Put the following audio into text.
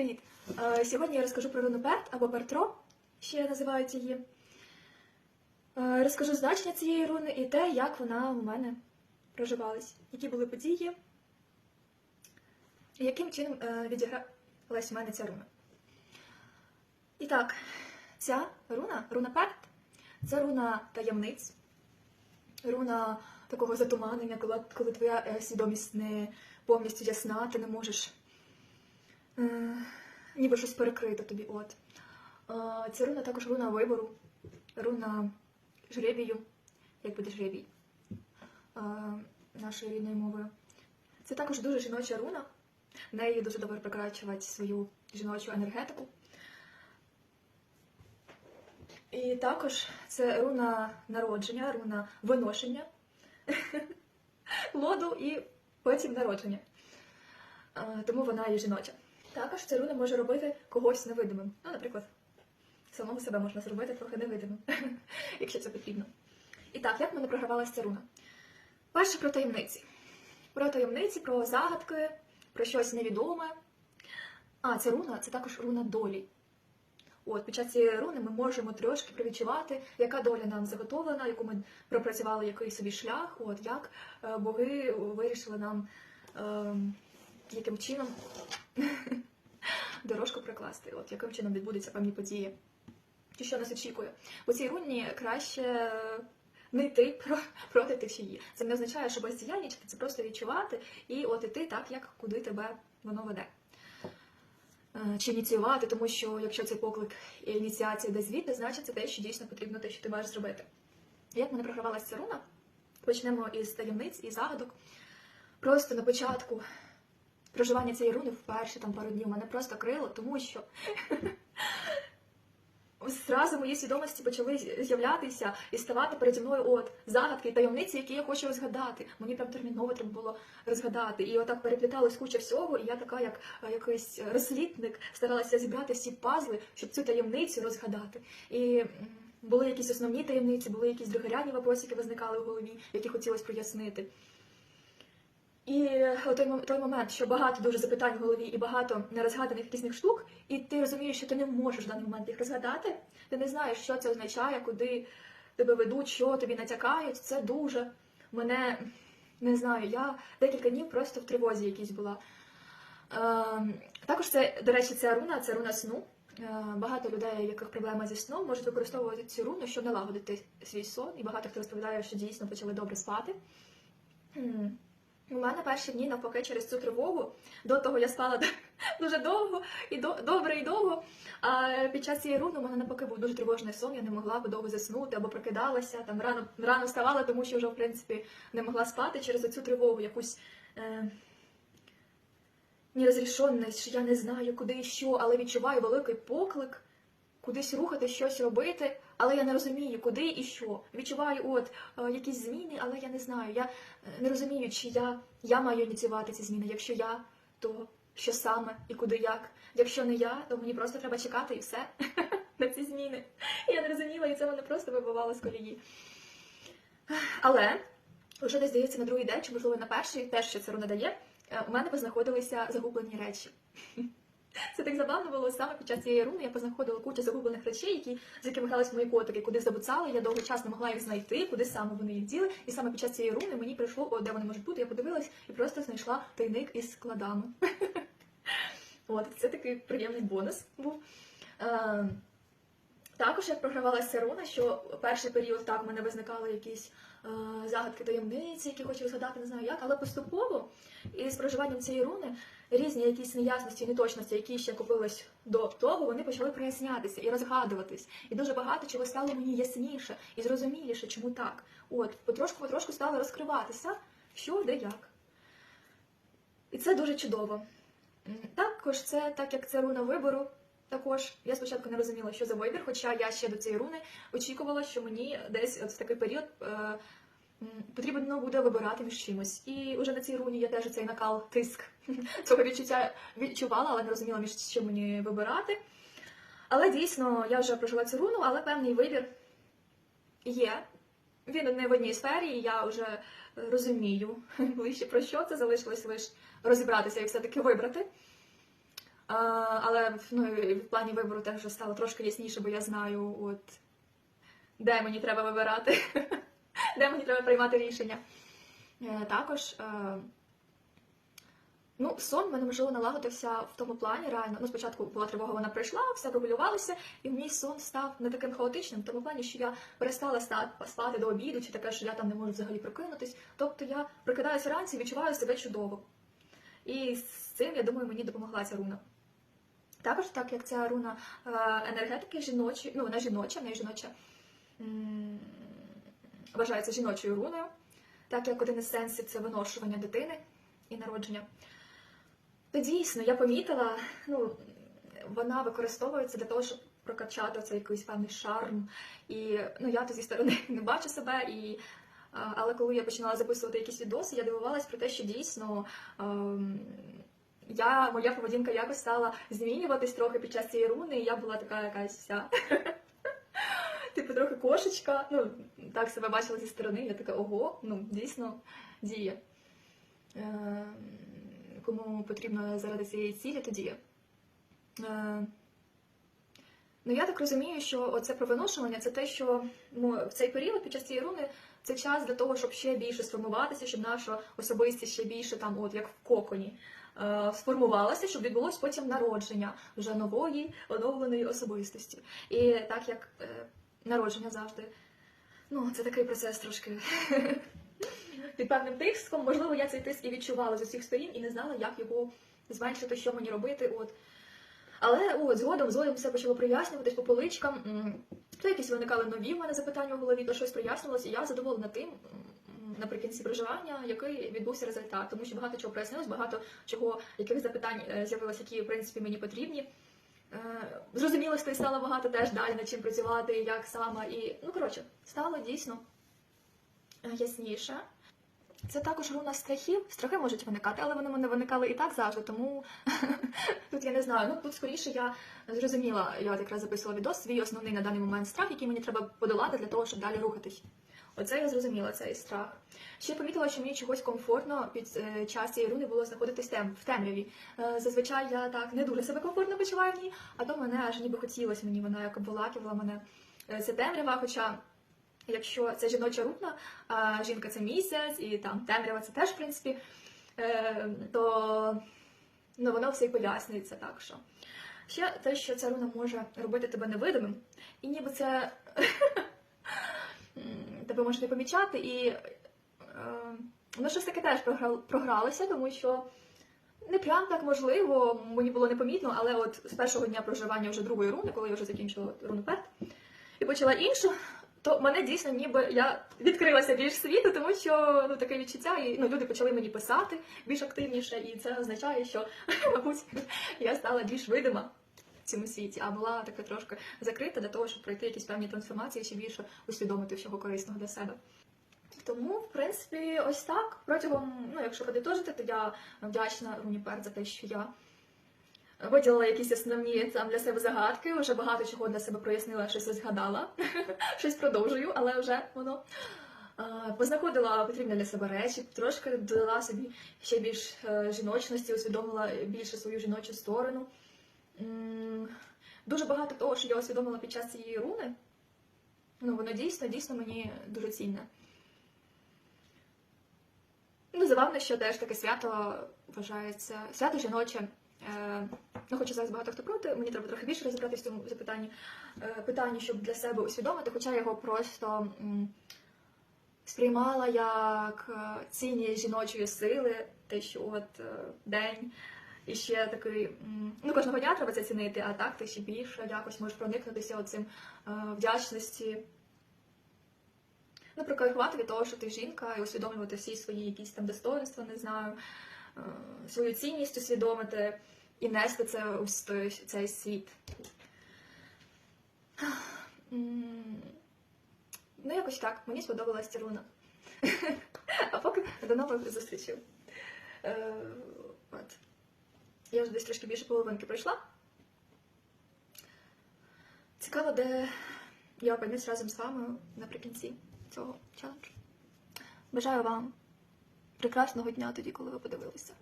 Привіт! Е, Сьогодні я розкажу про руну Перт або Бертро, ще називають її. Е, Розкажу значення цієї руни і те, як вона у мене проживалась, які були події, і яким чином е, відігралась у мене ця руна. І так, ця руна, руна Перт, це руна таємниць, руна такого затуманення, коли, твоя свідомість не повністю ясна, ти не можеш ніби щось перекрито тобі. От. Е, Ця руна також руна вибору, руна жребію, як буде жребій е, нашою рідною мовою. Це також дуже жіноча руна. В неї дуже добре прикрачувати свою жіночу енергетику. І також це руна народження, руна виношення лоду і потім народження. Е, Тому вона є жіноча. Також ця руна може робити когось невидимим. Ну, наприклад, самого себе можна зробити трохи невидимим, якщо це потрібно. І так, як мене програвалася ця руна? Перше про таємниці. Про таємниці, про загадки, про щось невідоме. А, ця руна це також руна долі. От, під час цієї руни ми можемо трошки привідчувати, яка доля нам заготовлена, яку ми пропрацювали який собі шлях, от як е, боги вирішили нам е, яким чином дорожку прикласти, от яким чином відбудуться певні події, чи що нас очікує. У цій руні краще не йти про, проти течії. Це не означає, що бездіяльничати, це просто відчувати і от іти так, як куди тебе воно веде. Е, Чи ініціювати, тому що якщо цей поклик і ініціація десь звідти, значить це те, що дійсно потрібно те, що ти маєш зробити. Як мене програвалася ця руна? Почнемо із таємниць і загадок. Просто на початку проживання цієї руни вперше там пару днів мене просто крило, тому що зразу в моїй свідомості почали з'являтися і ставати переді мною от загадки і таємниці, які я хочу розгадати. Мені прям терміново треба було розгадати. І отак перепліталась куча всього, і я така, як якийсь розслідник, старалася зібрати всі пазли, щоб цю таємницю розгадати. І були якісь основні таємниці, були якісь другорядні вопроси, які визникали в голові, які хотілося прояснити. І от той, той момент, що багато дуже запитань в голові і багато нерозгаданих різних штук, і ти розумієш, що ти не можеш в даний момент їх розгадати, ти не знаєш, що це означає, куди тебе ведуть, що тобі натякають. Це дуже мене не знаю. Я декілька днів просто в тривозі якійсь була. Ем, також це, до речі, ця руна, це руна сну. Е, Багато людей, у яких проблема зі сном, можуть використовувати цю руну, щоб налагодити свій сон. І багато хто розповідає, що дійсно почали добре спати. У мене перші дні навпаки через цю тривогу. До того я спала дуже довго і до, добре і довго. А під час цієї руни у мене навпаки був дуже тривожний сон, я не могла би довго заснути або прокидалася, там рано, рано вставала, тому що вже в принципі не могла спати через оцю тривогу, якусь е, нерозрішеність, що я не знаю, куди і що, але відчуваю великий поклик. Кудись рухати, щось робити, але я не розумію, куди і що. Відчуваю от е, якісь зміни, але я не знаю. Я е, не розумію, чи я, я маю ініціювати ці зміни. Якщо я, то що саме і куди як. Якщо не я, то мені просто треба чекати і все на ці зміни. Я не розуміла, і це мене просто вибивало з колії. Але вже десь здається на другий день, чи можливо на перший, теж що це руна дає, е, у мене познаходилися загублені речі. Це так забавно було саме під час цієї руни. Я познаходила кучу загублених речей, які з якими грались мої котики, куди забуцали. Я довгий час не могла їх знайти, куди саме вони їх діли. І саме під час цієї руни мені прийшло, о, де вони можуть бути. Я подивилась і просто знайшла тайник із складами. От це такий приємний бонус був. Також як програвалася руна, що перший період так в мене виникали якісь е, загадки таємниці, які хочу розгадати, не знаю як, але поступово із проживанням цієї руни різні якісь неясності, неточності, які ще купились до того, вони почали прояснятися і розгадуватись. І дуже багато чого стало мені ясніше і зрозуміліше, чому так. От, потрошку-потрошку стало розкриватися, що, де, як. І це дуже чудово. Також це, так як це руна вибору, також я спочатку не розуміла, що за вибір, хоча я ще до цієї руни очікувала, що мені десь от в такий період е, потрібно буде вибирати між чимось. І вже на цій руні я теж цей накал, тиск цього відчуття відчувала, але не розуміла, між чим мені вибирати. Але дійсно я вже прожила цю руну, але певний вибір є. Він не в одній сфері, і я вже розумію ближче про що це залишилось лише розібратися і все-таки вибрати. Але ну, в плані вибору теж вже стало трошки ясніше, бо я знаю, от де мені треба вибирати, де мені треба приймати рішення. Е, Також. е, Ну, сон в мене можливо налагодився в тому плані, реально. Ну, спочатку була тривога, вона прийшла, все регулювалося, і мій сон став не таким хаотичним, в тому плані, що я перестала спати до обіду, чи таке, що я там не можу взагалі прокинутись. Тобто я прокидаюся вранці і відчуваю себе чудово. І з цим, я думаю, мені допомогла ця руна. Також, так як ця руна е, енергетики жіночі, ну вона жіноча, не жіноча, вважається жіночою руною, так як один із сенсів це виношування дитини і народження. То дійсно, я помітила, ну, вона використовується для того, щоб прокачати цей якийсь певний шарм. І ну, я то зі сторони не бачу себе. І, але коли я починала записувати якісь відоси, я дивувалась про те, що дійсно ем, я, моя поведінка якось стала змінюватись трохи під час цієї руни, і я була така якась вся. Типу, трохи кошечка. Ну, так себе бачила зі сторони. Я така, ого, ну, дійсно діє. Ем, кому потрібно заради цієї цілі, то діє. Е, Ну, я так розумію, що оце про виношування це те, що ну, в цей період під час цієї руни це час для того, щоб ще більше сформуватися, щоб наша особистість ще більше там, от як в коконі, е, сформувалася, щоб відбулось потім народження вже нової оновленої особистості. І так як е, народження завжди, ну це такий процес трошки під певним тиском. Можливо, я цей тиск і відчувала з усіх сторін і не знала, як його зменшити, що мені робити. От. Але от, згодом, згодом все почало прояснюватись по поличкам. То якісь виникали нові в мене запитання в голові, то щось прояснювалося, і я задоволена тим наприкінці проживання, який відбувся результат. Тому що багато чого прояснилось, багато чого, яких запитань е, з'явилось, які в принципі мені потрібні. Е, Зрозумілостей стало багато теж далі над чим працювати, як саме. І ну коротше, стало дійсно е, ясніше. Це також руна страхів. Страхи можуть виникати, але вони мене виникали і так завжди, тому тут я не знаю. Ну тут скоріше я зрозуміла, я якраз записувала відос, свій основний на даний момент страх, який мені треба подолати для того, щоб далі рухатись. Оце я зрозуміла цей страх. Ще помітила, що мені чогось комфортно під е, час цієї руни було знаходитись тем, в темряві. Е, зазвичай я так не дуже себе комфортно почуваю в ній, а то мене аж ніби хотілося мені, вона як обволакувала мене. Е, Це темрява, хоча Якщо це жіноча руна, а жінка це місяць, і там темрява це теж, в принципі, то ну, воно все і пояснюється так. що. Ще те, що ця руна може робити тебе невидимим, і ніби це м, тебе може не помічати, і е, воно щось таке теж програ- програлося, тому що не прям так можливо, мені було непомітно, але от з першого дня проживання вже другої руни, коли я вже закінчила руну пет, і почала іншу, то мене дійсно ніби я відкрилася більш світу, тому що ну таке відчуття, і ну люди почали мені писати більш активніше, і це означає, що мабуть я стала більш видима цьому світі, а була така трошки закрита для того, щоб пройти якісь певні трансформації, ще більше усвідомити всього корисного для себе. Тому, в принципі, ось так. Протягом, ну, якщо подитожити, то я вдячна Руніпер за те, що я виділила якісь основні там для себе загадки, вже багато чого для себе прояснила, щось згадала, щось продовжую, але вже воно познаходила потрібні для себе речі, трошки додала собі ще більш е, жіночності, усвідомила більше свою жіночу сторону. Дуже багато того, що я усвідомила під час цієї руни, ну воно дійсно, дійсно мені дуже цінне. Ну, забавно, що теж таке свято вважається свято жіноче. Е, ну, хоча зараз багато хто проти, мені треба трохи більше розібратися в цьому запитанні, е, питанні, щоб для себе усвідомити, хоча я його просто м, сприймала як е, цінність жіночої сили, те, що от е, день. І ще такий, ну кожного дня треба це цінити, а так ти ще більше якось можеш проникнутися оцим е, вдячності. Ну, прокайфувати від того, що ти жінка, і усвідомлювати всі свої якісь там достоинства, не знаю, е, свою цінність усвідомити і нести це у цей світ. Ну, якось так. Мені сподобалась ця руна. А поки до нових зустрічей. Е, От. Я вже десь трошки більше половинки пройшла. Цікаво, де я опинюсь разом з вами наприкінці цього челенджу. Бажаю вам прекрасного дня тоді, коли ви подивилися.